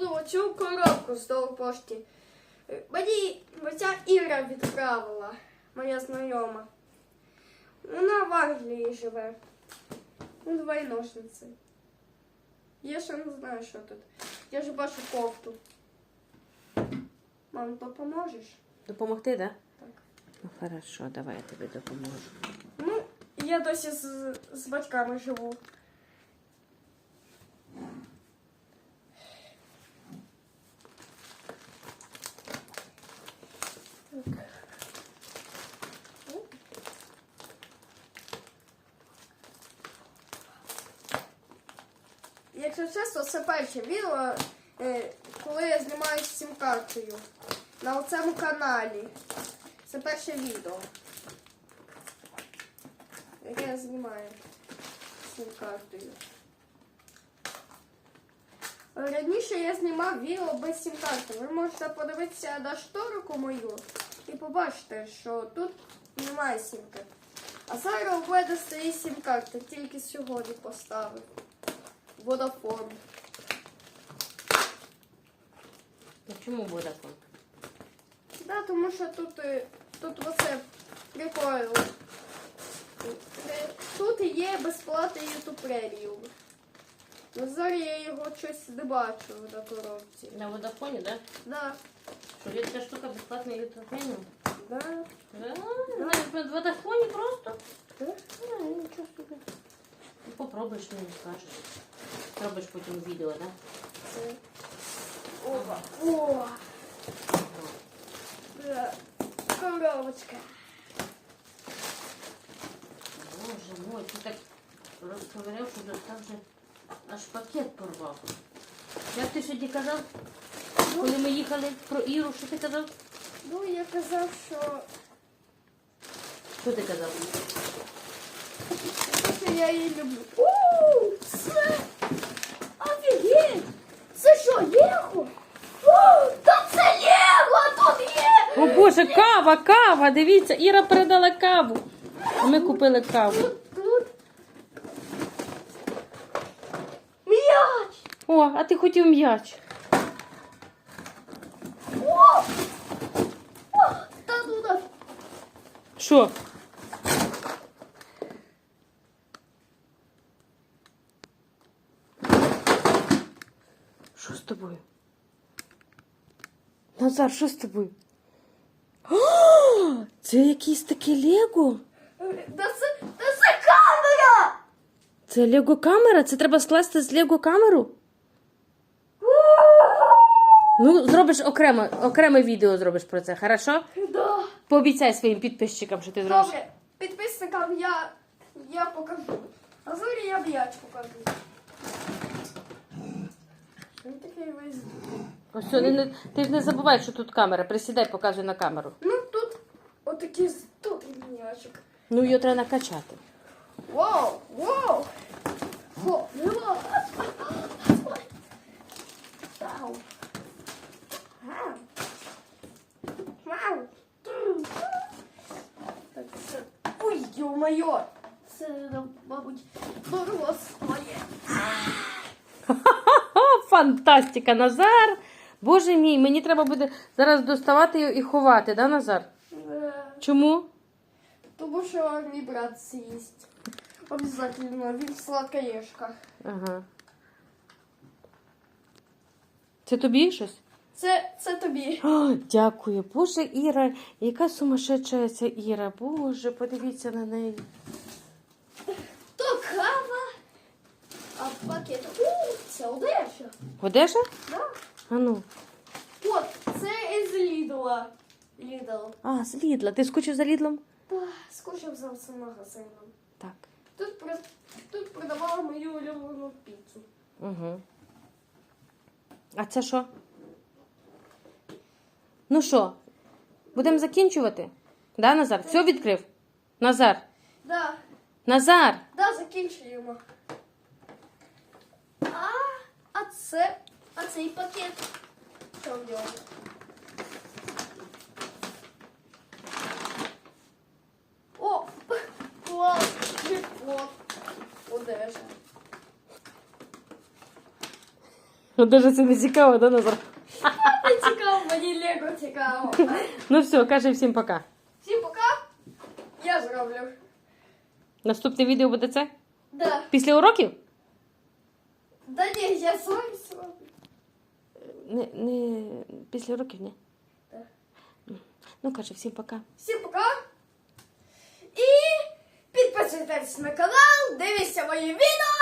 буду оцю коробку з пошті. Е, Мені ця Іра відправила, моя знайома. Вона в Англії живе. Ну, давай ножниці. Я ще не знаю, що тут. Я ж бачу кофту. Мам, допоможеш? Допомогти, так? Так. Ну, хорошо, давай я тобі допоможу. Ну, я досі з, з батьками живу. Якщо чесно, це перше відео, е, коли я знімаю з цим картою на цьому каналі. Це перше відео. Яке я знімаю з цим картою. Раніше я знімав відео без сім-карти. Ви можете подивитися на шторку мою і побачите, що тут немає сімки. А зараз у мене стоїть сім-карта, тільки сьогодні поставив. Ну чому Vodafone? Да, тому що тут, е, тут оце прикольно. Е, Тут є безплатний YouTube Premium. Ну, зараз я його щось не бачу на коробці. На Vodafone, да? Да, Що є така штука безплатна YouTube да, Да, навіть на Vodafone просто. да. А, нічого собі. Ну, попробуєш, мені скажеш. Зробиш потім відео, да? Це. Опа. О! Коробочка. Боже мой, ти так розковиряв, що достав вже аж пакет порвав. Як ти сьогодні казав, коли ми їхали про Іру, що ти казав? Ну, я казав, що, Що ти казав? що я її люблю. Ууу! Це! Офігеть! Це що, Лего? О, та це Лего тут є! О Боже, кава, кава! Дивіться, Іра передала каву. А ми купили каву. Тут, тут. М'яч! О, а ти хотів м'яч. Ну. Що? Що з тобою? Назар, що з тобою? Це якийсь таке Лего? Та це, та це камера! Це Лего камера? Це треба скласти з Лего камеру? Ну, зробиш окремо, окреме відео зробиш про це, хорошо? Да. Пообіцяй своїм підписчикам, що ти зробиш. Добре, підписникам я, я покажу. А зорі я м'яч покажу. Він такий весь. Ось, не- не- ти ж не забувай, що тут камера. Присідай, показуй на камеру. Ну тут отакий здоровий. Ну, його треба накачати. Вау, вау! О, вау! Вау! Вау! Вау! Ой, ё-моё! Це, ну, мабуть, доросле. Ха-ха, фантастика, Назар! Боже мій, мені треба буде зараз доставати його і ховати, да, Назар? Чому? Тому що мій брат з'їсть. Обязательно, він сладкоежка. Ага. Це тобі щось? Це, це тобі. О, дякую. Боже, Іра, яка сумасшедша ця Іра. Боже, подивіться на неї. То кава. А пакет. У, це одежа. Одежа? Да? А ну. От, це із Лідла. Лідл. А, з Лідла. Ти скучив за Лідлом? Та, скучив за цим магазином. Так. Тут, про- тут продавала мою улюблену піцу. Угу. А це що? Ну що, будемо закінчувати? Да, Назар? Все відкрив? Назар. Да, Назар! да, закінчуємо. А, а це, а цей пакет. Що в ньому? Дуже це не цікаво, да, Назар? Не цікаво, мені Лего цікаво. Ну все, кажи всім пока. Всім пока. Я зроблю. Наступне відео буде це? Да. Після уроків? Да ні, я сам зроблю. Не, не після уроків, ні? Так. Ну, каже, всім пока. Всім пока. І підписуйтесь на канал, дивіться мої відео